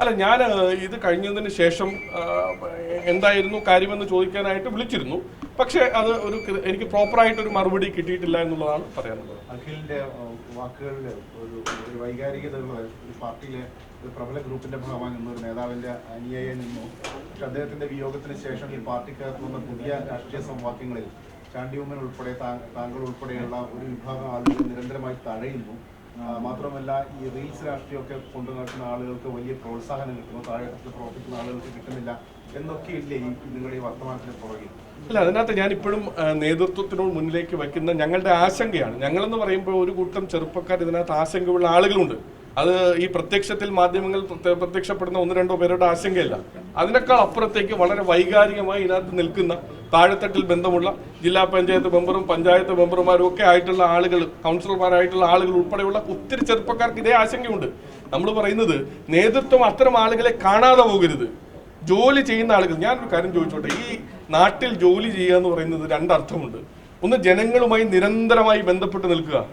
അല്ല ഞാൻ ഇത് കഴിഞ്ഞതിന് ശേഷം എന്തായിരുന്നു കാര്യമെന്ന് ചോദിക്കാനായിട്ട് വിളിച്ചിരുന്നു. പക്ഷേ അത് ഒരു എനിക്ക് എനിക്ക് പ്രോപ്പറായിട്ട് ഒരു മറുപടി കിട്ടിയിട്ടില്ല എന്നുള്ളതാണ് പറയാനുള്ളത്. അഖിലിന്റെ വാക്കുകളിലെ ഒരു വൈകാരികതയുള്ള ഒരു പാർട്ടിയിലെ ഒരു പ്രബല ഗ്രൂപ്പിന്റെ ഭാഗമായി നിന്ന ഒരു നേതാവിന്റെ അനുയായി നിന്നു. പക്ഷെ അദ്ദേഹത്തിന്റെ വിയോഗത്തിന് ശേഷം ഈ പാർട്ടിക്കകത്ത് വന്ന പുതിയ രാഷ്ട്രീയ സമവാക്യങ്ങളിൽ ചാണ്ടി ഉമ്മൻ ഉൾപ്പെടെ താങ്കൾ ഉൾപ്പെടെയുള്ള ഒരു വിഭാഗം ആളുകൾ നിരന്തരമായി തഴയുന്നു. മാത്രമല്ല ഈ റീൽസ് രാഷ്ട്രീയമൊക്കെ കൊണ്ടു നടക്കുന്ന ആളുകൾക്ക് വലിയ പ്രോത്സാഹനം കിട്ടുന്നു താഴെ പ്രവർത്തിക്കുന്ന ആളുകൾക്ക് കിട്ടുന്നില്ല എന്നൊക്കെയില്ലേ ഈ നിങ്ങളുടെ ഈ വർത്തമാനത്തിന് പുറകിൽ? അല്ല അതിനകത്ത് ഞാൻ ഇപ്പോഴും നേതൃത്വത്തിനോട് മുന്നിലേക്ക് വയ്ക്കുന്ന ഞങ്ങളുടെ ആശങ്കയാണ്. ഞങ്ങളെന്ന് പറയുമ്പോൾ ഒരു കൂട്ടം ചെറുപ്പക്കാർ ഇതിനകത്ത് ആശങ്കയുള്ള ആളുകളുണ്ട്. അത് ഈ പ്രത്യക്ഷത്തിൽ മാധ്യമങ്ങൾ പ്രത്യ- പ്രത്യക്ഷപ്പെടുന്ന ഒന്ന് രണ്ടോ പേരുടെ ആശങ്കയല്ല. അതിനേക്കാൾ അപ്പുറത്തേക്ക് വളരെ വൈകാരികമായി ഇതിനകത്ത് നിൽക്കുന്ന താഴെത്തട്ടിൽ ബന്ധമുള്ള ജില്ലാ പഞ്ചായത്ത് മെമ്പറും പഞ്ചായത്ത് മെമ്പർമാരും ഒക്കെ ആയിട്ടുള്ള ആളുകൾ കൗൺസിലർമാരായിട്ടുള്ള ആളുകൾ ഉൾപ്പെടെയുള്ള ഒത്തിരി ചെറുപ്പക്കാർക്ക് ഇതേ ആശങ്കയുണ്ട്. നമ്മൾ പറയുന്നത് നേതൃത്വം അത്തരം ആളുകളെ കാണാതെ പോകരുത്. ജോലി ചെയ്യുന്ന ആളുകൾ ഞാനൊരു കാര്യം ചോദിച്ചോട്ടെ ഈ നാട്ടിൽ ജോലി ചെയ്യുക എന്ന് പറയുന്നത് രണ്ടർത്ഥമുണ്ട്. ഒന്ന് ജനങ്ങളുമായി നിരന്തരമായി ബന്ധപ്പെട്ട് നിൽക്കുക.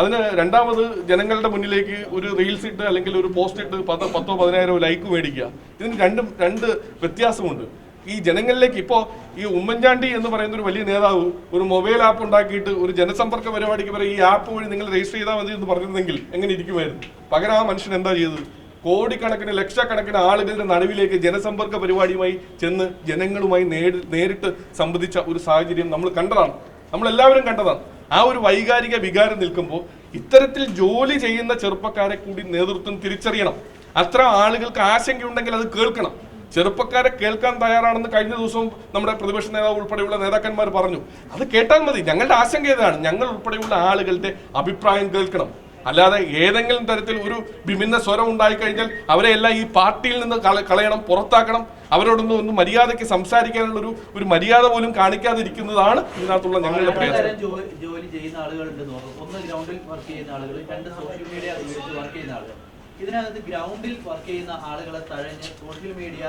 അതിന് രണ്ടാമത് ജനങ്ങളുടെ മുന്നിലേക്ക് ഒരു റീൽസ് ഇട്ട് അല്ലെങ്കിൽ ഒരു പോസ്റ്റ് ഇട്ട് പത്തോ പതിനായിരമോ പതിനായിരോ ലൈക്ക് മേടിക്കുക. ഇതിന് രണ്ടും രണ്ട് വ്യത്യാസമുണ്ട്. ഈ ജനങ്ങളിലേക്ക് ഇപ്പോൾ ഈ ഉമ്മൻചാണ്ടി എന്ന് പറയുന്ന ഒരു വലിയ നേതാവ് ഒരു മൊബൈൽ ആപ്പ് ഉണ്ടാക്കിയിട്ട് ഒരു ജനസമ്പർക്ക പരിപാടിക്ക് പറയും ഈ ആപ്പ് വഴി നിങ്ങൾ രജിസ്റ്റർ ചെയ്താൽ മതി എന്ന് പറഞ്ഞിരുന്നെങ്കിൽ എങ്ങനെ ഇരിക്കുമായിരുന്നു? പകരം ആ മനുഷ്യൻ എന്താ ചെയ്തത്? കോടിക്കണക്കിന് ലക്ഷക്കണക്കിന് ആളുകളുടെ നടുവിലേക്ക് ജനസമ്പർക്ക പരിപാടിയുമായി ചെന്ന് ജനങ്ങളുമായി നേരി- നേരിട്ട് സംബന്ധിച്ച ഒരു സാഹചര്യം നമ്മൾ കണ്ടതാണ്. നമ്മൾ എല്ലാവരും കണ്ടതാണ്. ആ ഒരു വൈകാരിക വികാരം നിൽക്കുമ്പോൾ ഇത്തരത്തിൽ ജോലി ചെയ്യുന്ന ചെറുപ്പക്കാരെ കൂടി നേതൃത്വം തിരിച്ചറിയണം. അത്ര ആളുകൾക്ക് ആശങ്കയുണ്ടെങ്കിൽ അത് കേൾക്കണം. ചെറുപ്പക്കാരെ കേൾക്കാൻ തയ്യാറാണെന്ന് കഴിഞ്ഞ ദിവസവും നമ്മുടെ പ്രതിപക്ഷ നേതാവ് ഉൾപ്പെടെയുള്ള നേതാക്കന്മാർ പറഞ്ഞു. അത് കേട്ടാൽ മതി. ഞങ്ങളുടെ ആശങ്ക ഏതാണ്? ഞങ്ങൾ ഉൾപ്പെടെയുള്ള ആളുകളുടെ അഭിപ്രായം കേൾക്കണം. അല്ലാതെ ഏതെങ്കിലും തരത്തിൽ ഒരു വിഭിന്ന സ്വരം ഉണ്ടായിക്കഴിഞ്ഞാൽ അവരെ എല്ലാം ഈ പാർട്ടിയിൽ നിന്ന് കളയണം പുറത്താക്കണം. അവരോടൊന്നും ഒന്ന് മര്യാദയ്ക്ക് സംസാരിക്കാനുള്ള ഒരു ഒരു മര്യാദ പോലും കാണിക്കാതിരിക്കുന്നതാണ് ഇതിനകത്തുള്ള ഞങ്ങളുടെ പ്രയാസം. ജോലി ചെയ്യുന്ന ആളുകളുണ്ടെന്ന് ഒന്ന് ഗ്രൗണ്ടിൽ വർക്ക് ചെയ്യുന്ന ആളുകൾ രണ്ട് സോഷ്യൽ മീഡിയ വർക്ക് ചെയ്യുന്ന ആളുകൾ. ഇതിനകത്ത് ഗ്രൗണ്ടിൽ വർക്ക് ചെയ്യുന്ന ആളുകളെ തഴഞ്ഞ് സോഷ്യൽ മീഡിയ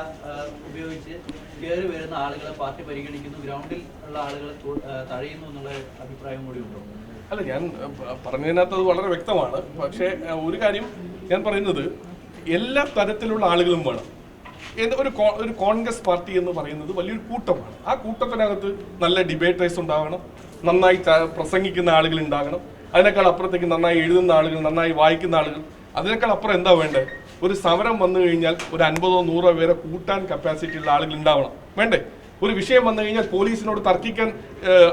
ഉപയോഗിച്ച് കയറി വരുന്ന ആളുകളെ പാർട്ടി പരിഗണിക്കുന്നു. ഗ്രൗണ്ടിൽ ഉള്ള ആളുകളെ തഴയുന്നു എന്നുള്ള അഭിപ്രായം കൂടി ഉണ്ടോ? അല്ല ഞാൻ പറഞ്ഞതിനകത്ത് അത് വളരെ വ്യക്തമാണ്. പക്ഷേ ഒരു കാര്യം ഞാൻ പറയുന്നത് എല്ലാ തരത്തിലുള്ള ആളുകളും വേണം. ഒരു ഒരു കോൺഗ്രസ് പാർട്ടി എന്ന് പറയുന്നത് വലിയൊരു കൂട്ടമാണ്. ആ കൂട്ടത്തിനകത്ത് നല്ല ഡിബേറ്റേഴ്സ് ഉണ്ടാകണം നന്നായി പ്രസംഗിക്കുന്ന ആളുകൾ ഉണ്ടാകണം. അതിനേക്കാൾ അപ്പുറത്തേക്ക് നന്നായി എഴുതുന്ന ആളുകൾ നന്നായി വായിക്കുന്ന ആളുകൾ അതിനേക്കാൾ അപ്പുറം എന്താ വേണ്ടത് ഒരു സമരം വന്നു കഴിഞ്ഞാൽ ഒരു അൻപതോ നൂറോ പേരെ കൂട്ടാൻ കപ്പാസിറ്റി ഉള്ള ആളുകൾ ഉണ്ടാവണം. വേണ്ടേ? ഒരു വിഷയം വന്നു കഴിഞ്ഞാൽ പോലീസിനോട് തർക്കിക്കാൻ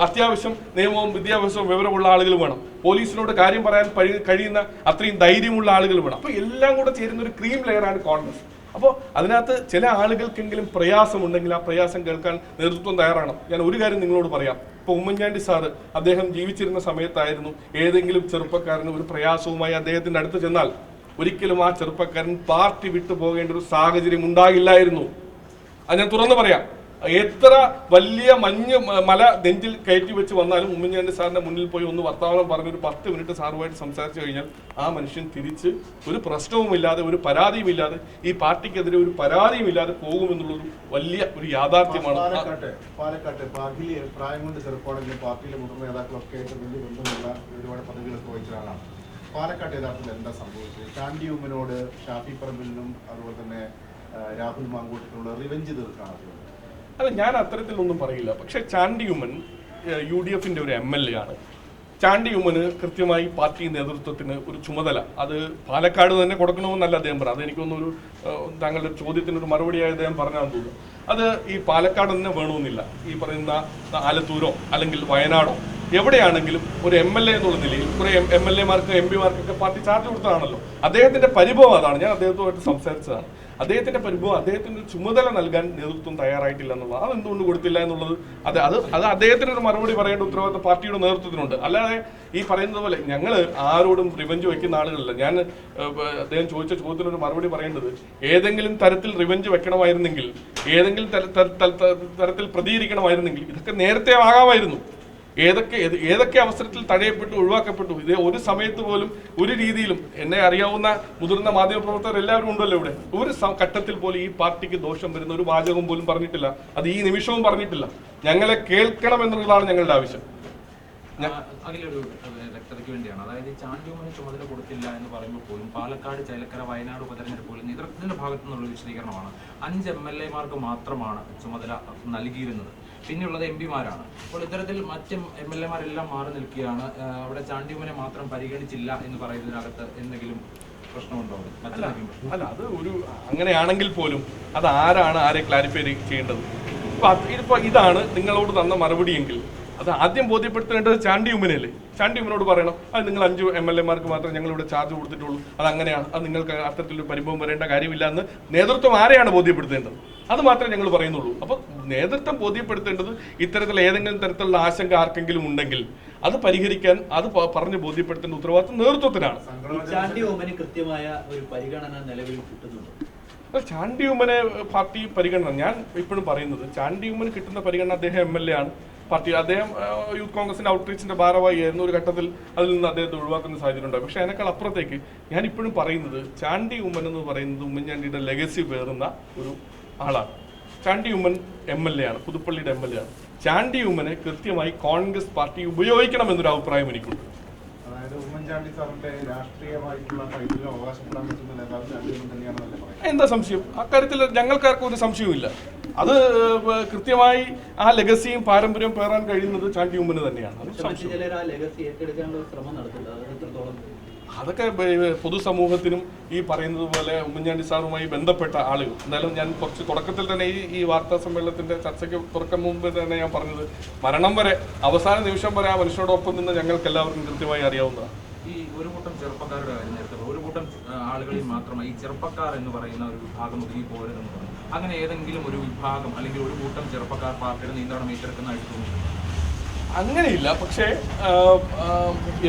അത്യാവശ്യം നിയമവും വിദ്യാഭ്യാസവും വിവരമുള്ള ആളുകൾ വേണം. പോലീസിനോട് കാര്യം പറയാൻ കഴിയുന്ന അത്രയും ധൈര്യമുള്ള ആളുകൾ വേണം. അപ്പോൾ എല്ലാം കൂടെ ചേരുന്ന ഒരു ക്രീം ലെയറാണ് കോൺഗ്രസ്. അപ്പോൾ അതിനകത്ത് ചില ആളുകൾക്കെങ്കിലും പ്രയാസമുണ്ടെങ്കിൽ ആ പ്രയാസം കേൾക്കാൻ നേതൃത്വം തയ്യാറാണ് ഞാൻ ഒരു കാര്യം നിങ്ങളോട് പറയാം. ഇപ്പോൾ ഉമ്മൻചാണ്ടി സാറ് അദ്ദേഹം ജീവിച്ചിരുന്ന സമയത്തായിരുന്നു ഏതെങ്കിലും ചെറുപ്പക്കാരന് ഒരു പ്രയാസവുമായി അദ്ദേഹത്തിന്റെ അടുത്ത് ചെന്നാൽ ഒരിക്കലും ആ ചെറുപ്പക്കാരൻ പാർട്ടി വിട്ടു പോകേണ്ട ഒരു സാഹചര്യം ഉണ്ടാകില്ലായിരുന്നു. അത് ഞാൻ തുറന്നു പറയാം. എത്ര വലിയ മഞ്ഞ് മല നെഞ്ചിൽ കയറ്റി വെച്ച് വന്നാലും ഉമ്മൻചാണ്ടി സാറിന്റെ മുന്നിൽ പോയി ഒന്ന് വർത്തമാനം പറഞ്ഞ് ഒരു പത്ത് മിനിറ്റ് സാറുമായിട്ട് സംസാരിച്ചു കഴിഞ്ഞാൽ ആ മനുഷ്യൻ തിരിച്ച് ഒരു പ്രശ്നവുമില്ലാതെ ഒരു പരാതിയുമില്ലാതെ ഈ പാർട്ടിക്കെതിരെ ഒരു പരാതിയുമില്ലാതെ പോകുമെന്നുള്ളൊരു വലിയ ഒരു യാഥാർത്ഥ്യമാണ്. പാലക്കാട്ട് പാലക്കാട്ട് പ്രായം കൊണ്ട് ചെറുപ്പമാണെങ്കിലും പാർട്ടിയിലെ മുതിർന്ന നേതാക്കളൊക്കെ ആയിട്ട് വലിയ ബന്ധമുള്ള ഒരുപാട് പദവികളൊക്കെ പാലക്കാട്ട് യഥാർത്ഥത്തിൽ എന്താ സംഭവിച്ചത്? ചാണ്ടി ഉമ്മനോട് ഷാഫി പറമ്പിലിനും അതുപോലെ തന്നെ രാഹുൽ മാങ്കൂട്ടിനുള്ള റിവെഞ്ച് തീർക്കാണ് അല്ല ഞാൻ അത്തരത്തിലൊന്നും പറയില്ല. പക്ഷെ ചാണ്ടി ഉമ്മൻ യു ഡി എഫിന്റെ ഒരു എം എൽ എ ആണ്. ചാണ്ടി ഉമ്മന് കൃത്യമായി പാർട്ടി നേതൃത്വത്തിന് ഒരു ചുമതല. അത് പാലക്കാട് തന്നെ കൊടുക്കണമെന്നല്ല അദ്ദേഹം പറഞ്ഞു അത് എനിക്കൊന്നൊരു താങ്കളുടെ ചോദ്യത്തിന് ഒരു മറുപടിയായി അദ്ദേഹം പറഞ്ഞാന്ന് തോന്നുന്നു. അത് ഈ പാലക്കാട് തന്നെ വേണമെന്നില്ല. ഈ പറയുന്ന ആലത്തൂരോ അല്ലെങ്കിൽ വയനാടോ എവിടെയാണെങ്കിലും ഒരു എം എൽ എ എന്നുള്ള നിലയിൽ കുറെ എം എൽ എമാർക്ക് എം പിമാർക്കൊക്കെ പാർട്ടി ചാർജ് കൊടുത്തതാണല്ലോ. അദ്ദേഹത്തിന്റെ പരിഭവം അതാണ്. ഞാൻ അദ്ദേഹത്തുമായിട്ട് സംസാരിച്ചതാണ്. അദ്ദേഹത്തിന്റെ പരിഭവം അദ്ദേഹത്തിന് ചുമതല നൽകാൻ നേതൃത്വം തയ്യാറായിട്ടില്ല എന്നുള്ളത് അത് എന്തുകൊണ്ട് കൊടുത്തില്ല എന്നുള്ളത് അത് അത് അത് അദ്ദേഹത്തിന് ഒരു മറുപടി പറയേണ്ട ഉത്തരവാദിത്തം പാർട്ടിയുടെ നേതൃത്വത്തിനുണ്ട്. അല്ലാതെ ഈ പറയുന്നത് പോലെ ഞങ്ങൾ ആരോടും റിവഞ്ച് വെക്കുന്ന ആളുകളല്ല. ഞാൻ അദ്ദേഹം ചോദിച്ച ചോദ്യത്തിന് ഒരു മറുപടി പറയേണ്ടത് ഏതെങ്കിലും തരത്തിൽ റിവഞ്ച് വെക്കണമായിരുന്നെങ്കിൽ ഏതെങ്കിലും തര- തര- തര- തരത്തിൽ പ്രതികരിക്കണമായിരുന്നെങ്കിൽ ഇതൊക്കെ നേരത്തെ ആകാമായിരുന്നു. ഏതൊക്കെ ഏത് ഏതൊക്കെ അവസരത്തിൽ തടയപ്പെട്ടു ഒഴിവാക്കപ്പെട്ടു ഇത് ഒരു സമയത്ത് പോലും ഒരു രീതിയിലും എന്നെ അറിയാവുന്ന മുതിർന്ന മാധ്യമപ്രവർത്തകർ എല്ലാവരും ഉണ്ടല്ലോ ഇവിടെ. ഒരു ഘട്ടത്തിൽ പോലും ഈ പാർട്ടിക്ക് ദോഷം വരുന്ന ഒരു വാചകം പോലും പറഞ്ഞിട്ടില്ല. അത് ഈ നിമിഷവും പറഞ്ഞിട്ടില്ല. ഞങ്ങളെ കേൾക്കണം എന്നുള്ളതാണ് ഞങ്ങളുടെ ആവശ്യം. അതിലൊരു വേണ്ടിയാണ്. അതായത് ചുമതല പോലും പാലക്കാട് വയനാട് ഭാഗത്തു നിന്നുള്ള വിശദീകരണമാണ്. അഞ്ച് എം എൽ എമാർക്ക് മാത്രമാണ് ചുമതല നൽകിയിരുന്നത്. പിന്നെയുള്ളത് എം പിമാരാണ് അപ്പോൾ ഇത്തരത്തിൽ മറ്റ് എം എൽ എമാരെല്ലാം മാറി നിൽക്കുകയാണ്. അവിടെ ചാണ്ടിയമ്മനെ മാത്രം പരിഗണിച്ചില്ല എന്ന് പറയുന്നതിനകത്ത് എന്തെങ്കിലും അല്ല അത് ഒരു അങ്ങനെയാണെങ്കിൽ പോലും അത് ആരാണ് ആരെ ക്ലാരിഫൈ ചെയ്യേണ്ടത്? ഇപ്പൊ ഇതിപ്പോ ഇതാണ് നിങ്ങളോട് തന്ന മറുപടിയെങ്കിൽ അത് ആദ്യം ബോധ്യപ്പെടുത്തേണ്ടത് ചാണ്ടി ഉമ്മനല്ലേ ചാണ്ടി ഉമ്മനോട് പറയണം അത് നിങ്ങൾ അഞ്ച് എം എൽ എമാർക്ക് മാത്രം ഞങ്ങൾ ഇവിടെ ചാർജ് കൊടുത്തിട്ടുള്ളൂ. അത് അങ്ങനെയാണ്. അത് നിങ്ങൾക്ക് അത്തരത്തിലൊരു പരിഭവം വരേണ്ട കാര്യമില്ല എന്ന് നേതൃത്വം ആരെയാണ് ബോധ്യപ്പെടുത്തേണ്ടത്? അത് മാത്രമേ ഞങ്ങൾ പറയുന്നുള്ളൂ. അപ്പോൾ നേതൃത്വം ബോധ്യപ്പെടുത്തേണ്ടത് ഇത്തരത്തിൽ ഏതെങ്കിലും തരത്തിലുള്ള ആശങ്ക ആർക്കെങ്കിലും ഉണ്ടെങ്കിൽ അത് പരിഹരിക്കാൻ അത് പറഞ്ഞ് ബോധ്യപ്പെടുത്തേണ്ട ഉത്തരവാദിത്വം നേതൃത്വത്തിനാണ്. കൃത്യമായ ഒരു പരിഗണന നിലവിൽ കിട്ടുന്നുണ്ട്? ചാണ്ടി ഉമ്മനെ പാർട്ടി പരിഗണന ഞാൻ ഇപ്പോഴും പറയുന്നത് ചാണ്ടി ഉമ്മന് കിട്ടുന്ന പരിഗണന അദ്ദേഹം എം എൽ എ ആണ്. പാർട്ടി അദ്ദേഹം യൂത്ത് കോൺഗ്രസിന്റെ ഔട്ട്റീച്ചിന്റെ ഭാരവാഹിയായിരുന്നു ഒരു ഘട്ടത്തിൽ അതിൽ നിന്ന് അദ്ദേഹത്തെ ഒഴിവാക്കുന്ന സാഹചര്യം ഉണ്ടായി. പക്ഷേ അതിനേക്കാൾ അപ്പുറത്തേക്ക് ഞാൻ ഇപ്പോഴും പറയുന്നത് ചാണ്ടി ഉമ്മൻ എന്ന് പറയുന്നത് ഉമ്മൻചാണ്ടിയുടെ ലെഗസി പേറുന്ന ഒരു ആളാണ് Chandy Oommen M L A ആണ് പുതുപ്പള്ളിയുടെ എം എൽ എ ആണ്. ചാണ്ടി ഉമ്മനെ കൃത്യമായി കോൺഗ്രസ് പാർട്ടി ഉപയോഗിക്കണം എന്നൊരു അഭിപ്രായം എനിക്കുണ്ട്. എന്താ സംശയം? അക്കാര്യത്തിൽ ഞങ്ങൾക്കാർക്കും ഒരു സംശയവുമില്ല. അത് കൃത്യമായി ആ ലെഗസിയും പാരമ്പര്യവും പേറാൻ കഴിയുന്നത് ചാണ്ടി ഉമ്മന് തന്നെയാണ്. അത് സംശയം. അതൊക്കെ പൊതുസമൂഹത്തിനും ഈ പറയുന്നത് പോലെ ഉമ്മൻചാണ്ടി സാറുമായി ബന്ധപ്പെട്ട ആളുകൾ. എന്തായാലും ഞാൻ കുറച്ച് തുടക്കത്തിൽ തന്നെ ഈ ഈ വാർത്താ സമ്മേളനത്തിന്റെ ചർച്ചയ്ക്ക് തുറക്കം മുമ്പ് തന്നെ ഞാൻ പറഞ്ഞത് മരണം വരെ അവസാന നിമിഷം വരെ ആ മനുഷ്യരോടൊപ്പം നിന്ന് ഞങ്ങൾക്ക് എല്ലാവർക്കും കൃത്യമായി അറിയാവുന്നതാണ്. ഈ ഒരു കൂട്ടം ചെറുപ്പക്കാരുടെ കാര്യം നേരത്തെ ഒരു കൂട്ടം ആളുകളിൽ മാത്രമായി ഈ ചെറുപ്പക്കാർ എന്ന് പറയുന്ന ഒരു വിഭാഗം ഒതുങ്ങി പോരുതെന്ന് പറഞ്ഞു അങ്ങനെ ഏതെങ്കിലും ഒരു വിഭാഗം അല്ലെങ്കിൽ ഒരു കൂട്ടം ചെറുപ്പക്കാർ പാർട്ടിയുടെ നിയന്ത്രണം ഏറ്റെടുക്കുന്നതായിട്ട് തോന്നുന്നു. അങ്ങനെയില്ല. പക്ഷേ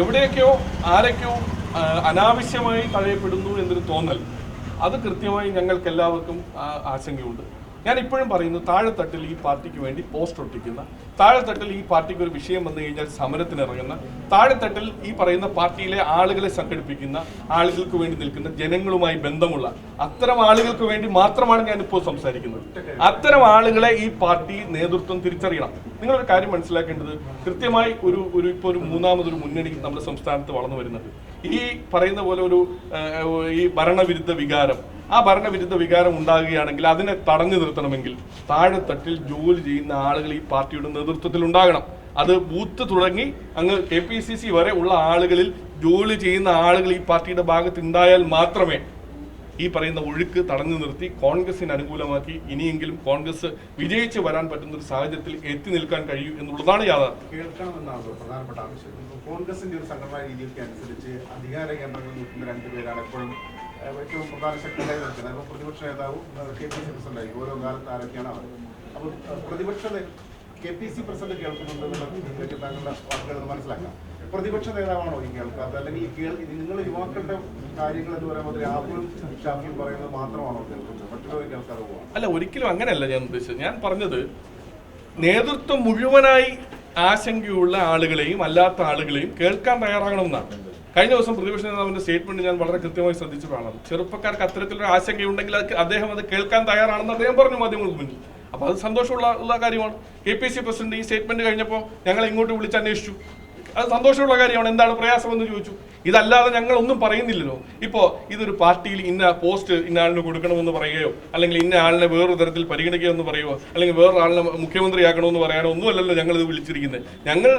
എവിടെയൊക്കെയോ ആരൊക്കെയോ അനാവശ്യമായി തഴയപ്പെടുന്നു എന്നൊരു തോന്നൽ. അത് കൃത്യമായി ഞങ്ങൾക്ക് എല്ലാവർക്കും ആശങ്കയുണ്ട്. ഞാൻ ഇപ്പോഴും പറയുന്നു താഴെത്തട്ടിൽ ഈ പാർട്ടിക്ക് വേണ്ടി പോസ്റ്റ് ഒട്ടിക്കുന്ന താഴെത്തട്ടിൽ ഈ പാർട്ടിക്ക് ഒരു വിഷയം വന്നു കഴിഞ്ഞാൽ സമരത്തിന് ഇറങ്ങുന്ന താഴെത്തട്ടിൽ ഈ പറയുന്ന പാർട്ടിയിലെ ആളുകളെ സംഘടിപ്പിക്കുന്ന ആളുകൾക്ക് വേണ്ടി നിൽക്കുന്ന ജനങ്ങളുമായി ബന്ധമുള്ള അത്തരം ആളുകൾക്ക് വേണ്ടി മാത്രമാണ് ഞാൻ ഇപ്പോൾ സംസാരിക്കുന്നത്. അത്തരം ആളുകളെ ഈ പാർട്ടി നേതൃത്വം തിരിച്ചറിയണം. നിങ്ങളൊരു കാര്യം മനസ്സിലാക്കേണ്ടത് കൃത്യമായി ഒരു ഒരു ഇപ്പോൾ ഒരു മൂന്നാമതൊരു മുന്നണി നമ്മുടെ സംസ്ഥാനത്ത് വളർന്നു വരുന്നത്. ഈ പറയുന്ന പോലെ ഒരു ഈ ഭരണവിരുദ്ധ വികാരം ആ ഭരണവിരുദ്ധ വികാരം ഉണ്ടാകുകയാണെങ്കിൽ അതിനെ തടഞ്ഞു നിർത്തണമെങ്കിൽ താഴെത്തട്ടിൽ ജോലി ചെയ്യുന്ന ആളുകൾ ഈ പാർട്ടിയുടെ നേതൃത്വത്തിൽ ഉണ്ടാകണം. അത് ബൂത്ത് തുടങ്ങി അങ്ങ് കെ പി സി സി വരെ ഉള്ള ആളുകളിൽ ജോലി ചെയ്യുന്ന ആളുകൾ ഈ പാർട്ടിയുടെ ഭാഗത്ത് ഉണ്ടായാൽ മാത്രമേ ഈ പറയുന്ന ഒഴുക്ക് തടഞ്ഞു നിർത്തി കോൺഗ്രസിന് അനുകൂലമാക്കി ഇനിയെങ്കിലും കോൺഗ്രസ് വിജയിച്ച് വരാൻ പറ്റുന്ന ഒരു സാഹചര്യത്തിൽ എത്തി നിൽക്കാൻ കഴിയൂ എന്നുള്ളതാണ് യാഥാർത്ഥ്യം. കേൾക്കണമെന്നാണ് പ്രധാനപ്പെട്ട ആവശ്യം. കോൺഗ്രസിന്റെ ഒരു സംഘടനാ രീതിയൊക്കെ അനുസരിച്ച് അധികാര കേന്ദ്രങ്ങളിൽ നിൽക്കുന്ന രണ്ടുപേരാണ് എപ്പോഴും ഏറ്റവും പ്രധാന ശക്തിയായി നിൽക്കുന്നത് അപ്പോൾ പ്രതിപക്ഷ നേതാവും കെ പി സി പ്രസിഡന്റായി. ഓരോ കാലത്ത് ആരൊക്കെയാണ് അവർ? അപ്പോൾ പ്രതിപക്ഷ കെ പി സി പ്രസിഡന്റ് കേൾക്കുന്നുണ്ടെന്നുള്ള താങ്കളുടെ വാക്കുകൾ മനസ്സിലാക്കാം. പ്രതിപക്ഷ നേതാവാണോ ഈ കേൾക്കാത്തത്? അല്ലെങ്കിൽ ഈ കേൾ നിങ്ങൾ യുവാക്കളുടെ കാര്യങ്ങൾ എന്ന് പറയുമ്പോൾ രാഹുലും ഷാഫിയും പറയുന്നത് മാത്രമാണോ കേൾക്കുന്നത്? മറ്റുള്ളവർ കേൾക്കാതെ പോകാം അല്ല ഒരിക്കലും അങ്ങനെയല്ല ഞാൻ ഉദ്ദേശിച്ചത്. ഞാൻ പറഞ്ഞത് നേതൃത്വം മുഴുവനായി ആശങ്കയുള്ള ആളുകളെയും അല്ലാത്ത ആളുകളെയും കേൾക്കാൻ തയ്യാറാകണമെന്നാണ്. കഴിഞ്ഞ ദിവസം പ്രതിപക്ഷ നേതാവിന്റെ സ്റ്റേറ്റ്മെന്റ് ഞാൻ വളരെ കൃത്യമായി ശ്രദ്ധിച്ചതാണ് ചെറുപ്പക്കാർക്ക് അത്തരത്തിലൊരു ആശങ്കയുണ്ടെങ്കിൽ അത് അദ്ദേഹം അത് കേൾക്കാൻ തയ്യാറാണെന്ന് അദ്ദേഹം പറഞ്ഞു മാധ്യമങ്ങൾക്ക് മുന്നിൽ. അപ്പൊ അത് സന്തോഷമുള്ള കാര്യമാണ്. കെ പി സി പ്രസിഡന്റ് ഈ സ്റ്റേറ്റ്മെന്റ് കഴിഞ്ഞപ്പോൾ ഞങ്ങൾ ഇങ്ങോട്ട് വിളിച്ച് അന്വേഷിച്ചു. അത് സന്തോഷമുള്ള കാര്യമാണ്. എന്താണ് പ്രയാസമെന്ന് ചോദിച്ചു. ഇതല്ലാതെ ഞങ്ങൾ ഒന്നും പറയുന്നില്ലല്ലോ. ഇപ്പോൾ ഇതൊരു പാർട്ടിയിൽ ഇന്ന പോസ്റ്റ് ഇന്ന ആളിന് കൊടുക്കണമെന്ന് പറയുകയോ അല്ലെങ്കിൽ ഇന്ന ആളിനെ വേറൊരു തരത്തിൽ പരിഗണിക്കുകയോ എന്ന് പറയുകയോ അല്ലെങ്കിൽ വേറൊരാളിനെ മുഖ്യമന്ത്രിയാക്കണമെന്ന് പറയാനോ ഒന്നുമല്ലല്ലോ ഞങ്ങൾ ഇത് വിളിച്ചിരിക്കുന്നത്. ഞങ്ങൾ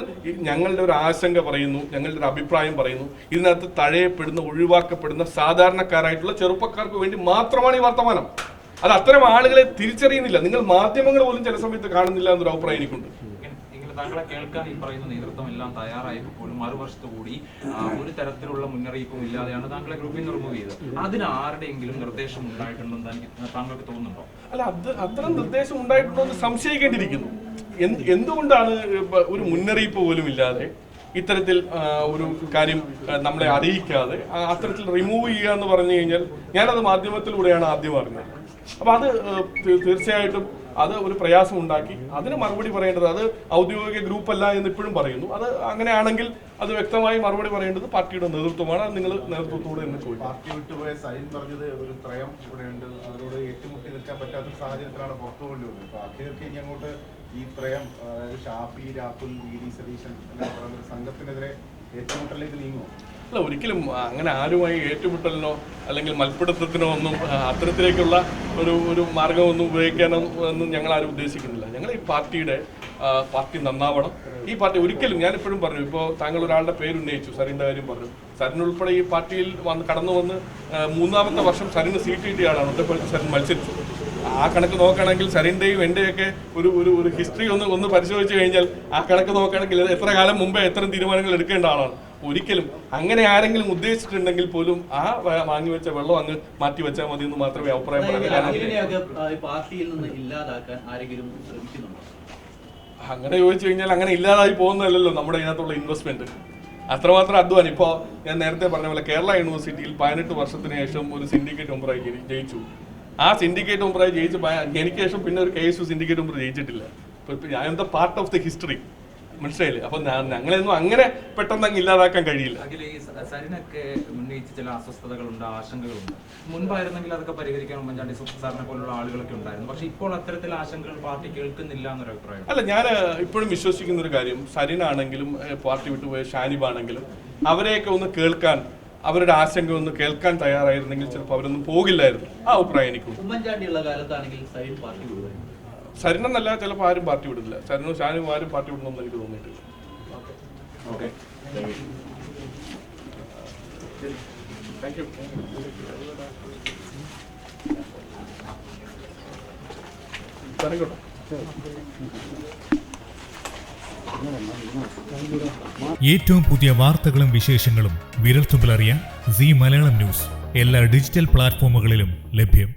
ഞങ്ങളുടെ ഒരു ആശങ്ക പറയുന്നു ഞങ്ങളുടെ ഒരു അഭിപ്രായം പറയുന്നു. ഇതിനകത്ത് തഴയപ്പെടുന്ന ഒഴിവാക്കപ്പെടുന്ന സാധാരണക്കാരായിട്ടുള്ള ചെറുപ്പക്കാർക്ക് വേണ്ടി മാത്രമാണ് ഈ വർത്തമാനം. അത് അത്തരം ആളുകളെ തിരിച്ചറിയുന്നില്ല. നിങ്ങൾ മാധ്യമങ്ങൾ പോലും ചില സമയത്ത് കാണുന്നില്ല എന്നൊരു അഭിപ്രായം എനിക്കുണ്ട്. താങ്കളെ കേൾക്കാൻ ഈ പറയുന്ന നേതൃത്വം എല്ലാം തയ്യാറായപ്പോൾ പോലും മറുവശത്ത് കൂടി ഒരു തരത്തിലുള്ള മുന്നറിയിപ്പും ഇല്ലാതെയാണ് താങ്കളെ ഗ്രൂപ്പിൽ നിന്ന് റിമൂവ് ചെയ്തത്. അതിന് ആരുടെയെങ്കിലും നിർദ്ദേശം ഉണ്ടായിട്ടുണ്ടെന്ന് താങ്കൾക്ക് തോന്നുന്നുണ്ടോ? അല്ല അത് അത്തരം നിർദ്ദേശം ഉണ്ടായിട്ടുണ്ടോ എന്ന് സംശയിക്കേണ്ടിയിരിക്കുന്നു. എന്തുകൊണ്ടാണ് ഒരു മുന്നറിയിപ്പ് പോലും ഇല്ലാതെ ഇത്തരത്തിൽ ഒരു കാര്യം നമ്മളെ അറിയിക്കാതെ അത്തരത്തിൽ റിമൂവ് ചെയ്യുക എന്ന് പറഞ്ഞു കഴിഞ്ഞാൽ ഞാനത് മാധ്യമത്തിലൂടെയാണ് ആദ്യം അറിഞ്ഞത്. അപ്പൊ അത് തീർച്ചയായിട്ടും അത് ഒരു പ്രയാസം ഉണ്ടാക്കി അതിന് മറുപടി പറയേണ്ടത് അത് ഔദ്യോഗിക ഗ്രൂപ്പ് അല്ല എന്ന് ഇപ്പോഴും പറയുന്നു. അത് അങ്ങനെയാണെങ്കിൽ അത് വ്യക്തമായി മറുപടി പറയേണ്ടത് പാർട്ടിയുടെ നേതൃത്വമാണ് നിങ്ങൾ നേതൃത്വത്തോട് തന്നെ ചോദിക്കും പാർട്ടി വിട്ടുപോയ സൈൻ പറഞ്ഞത് ഒരു ത്രയം ഇവിടെ ഉണ്ട് അവരോട് ഏറ്റുമുട്ടി നിൽക്കാൻ പറ്റാത്ത സാഹചര്യത്തിലാണ് പുറത്തു കൊണ്ടുപോകുന്നത് അങ്ങോട്ട് ഈ ത്രയം അതായത് ഷാഫി രാഹുൽ വി ഡി സതീശൻ എന്നൊക്കെ സംഘത്തിനെതിരെ ഏറ്റുമുട്ടലിലേക്ക് നീങ്ങുമോ? അല്ല ഒരിക്കലും അങ്ങനെ ആരുമായി ഏറ്റുമുട്ടലിനോ അല്ലെങ്കിൽ മൽപ്പിടുത്തത്തിനോ ഒന്നും അത്തരത്തിലേക്കുള്ള ഒരു ഒരു മാർഗമൊന്നും ഉപയോഗിക്കാനോ ഒന്നും ഞങ്ങൾ ആരും ഉദ്ദേശിക്കുന്നില്ല. ഞങ്ങൾ ഈ പാർട്ടിയുടെ പാർട്ടി നന്നാവണം. ഈ പാർട്ടി ഒരിക്കലും ഞാനിപ്പോഴും പറഞ്ഞു ഇപ്പോൾ താങ്കൾ ഒരാളുടെ പേര് ഉന്നയിച്ചു സരിന്റെ കാര്യം പറഞ്ഞു. സരിനുൾപ്പെടെ ഈ പാർട്ടിയിൽ വന്ന് കടന്നു വന്ന് മൂന്നാമത്തെ വർഷം സരിന് സീറ്റ് കിട്ടിയ ആളാണ് ഒറ്റപ്പെടുത്തി സരിൻ മത്സരിച്ചു. ആ കണക്ക് നോക്കുകയാണെങ്കിൽ സരിന്റെയും എന്റെയൊക്കെ ഒരു ഒരു ഒരു ഹിസ്റ്ററി ഒന്ന് ഒന്ന് പരിശോധിച്ച് കഴിഞ്ഞാൽ ആ കണക്ക് നോക്കുകയാണെങ്കിൽ എത്ര കാലം മുമ്പേ എത്ര തീരുമാനങ്ങൾ എടുക്കേണ്ട ആളാണ്. ഒരിക്കലും അങ്ങനെ ആരെങ്കിലും ഉദ്ദേശിച്ചിട്ടുണ്ടെങ്കിൽ പോലും ആ വാങ്ങി വെച്ച വെള്ളം അങ്ങ് മാറ്റി വെച്ചാൽ മതി എന്ന് മാത്രമേ അഭിപ്രായം പറയാൻ അങ്ങനെ ചോദിച്ചു കഴിഞ്ഞാൽ അങ്ങനെ ഇല്ലാതായി പോകുന്നതല്ലല്ലോ നമ്മുടെ ഇതിനകത്തുള്ള ഇൻവെസ്റ്റ്മെന്റ് അത്രമാത്രം അധ്വാനം. ഇപ്പോൾ ഞാൻ നേരത്തെ പറഞ്ഞ പോലെ കേരള യൂണിവേഴ്സിറ്റിയിൽ പതിനെട്ട് വർഷത്തിന് ശേഷം ഒരു സിൻഡിക്കേറ്റ് മെമ്പറായി ജയി- ജയിച്ചു. ആ സിൻഡിക്കേറ്റ് മെമ്പറായി ജയിച്ച് എനിക്ക് ശേഷം പിന്നെ ഒരു കെ എസ് സിൻഡിക്കേറ്റ് മെമ്പർ ജയിച്ചിട്ടില്ല ഞാൻ എന്താ പാർട്ട് ഓഫ് ദി ഹിസ്റ്ററി മനസ്സിലായില്ലേ? അപ്പൊ ഞങ്ങളെയൊന്നും അങ്ങനെ പെട്ടെന്ന് അങ്ങ് ഇല്ലാതാക്കാൻ കഴിയില്ല. സരിനൊക്കെ ഉന്നയിച്ച ചില അസ്വസ്ഥതകളുണ്ട് ആശങ്കകളുണ്ട്. മുൻപായിരുന്നെങ്കിൽ അതൊക്കെ പരിഹരിക്കാൻ ഉമ്മൻചാണ്ടി സാറിനെ പോലുള്ള ആളുകളൊക്കെ ഉണ്ടായിരുന്നു. പക്ഷെ ഇപ്പോൾ അത്തരത്തിൽ ആശങ്കകൾ പാർട്ടി കേൾക്കുന്നില്ല എന്നൊരു അഭിപ്രായം. അല്ല ഞാൻ ഇപ്പോഴും വിശ്വസിക്കുന്ന ഒരു കാര്യം. സരിനാണെങ്കിലും ആണെങ്കിലും പാർട്ടി വിട്ടുപോയ ഷാനിബാണെങ്കിലും അവരെയൊക്കെ ഒന്ന് കേൾക്കാൻ അവരുടെ ആശങ്ക ഒന്ന് കേൾക്കാൻ തയ്യാറായിരുന്നെങ്കിൽ ചിലപ്പോൾ അവരൊന്നും പോകില്ലായിരുന്നു. ആ അഭിപ്രായം എനിക്കുണ്ട്. ഉമ്മൻചാണ്ടിയുള്ള കാലത്താണെങ്കിൽ സൈൻ പാർട്ടി വിടുമായിരുന്നു സരിനെന്നല്ല ചിലപ്പോൾ ആരും പാർട്ടി വിടില്ല. സരിനും ഷാനും ആരും പാർട്ടി വിടണമെന്ന് എനിക്ക് തോന്നിയിട്ടില്ല. ഓക്കെ. താങ്ക് യു പറഞ്ഞോട്ടെ ഏറ്റവും പുതിയ വാർത്തകളും വിശേഷങ്ങളും വിരൽത്തുമ്പിലറിയാൻ സി മലയാളം ന്യൂസ്. എല്ലാ ഡിജിറ്റൽ പ്ലാറ്റ്ഫോമുകളിലും ലഭ്യം.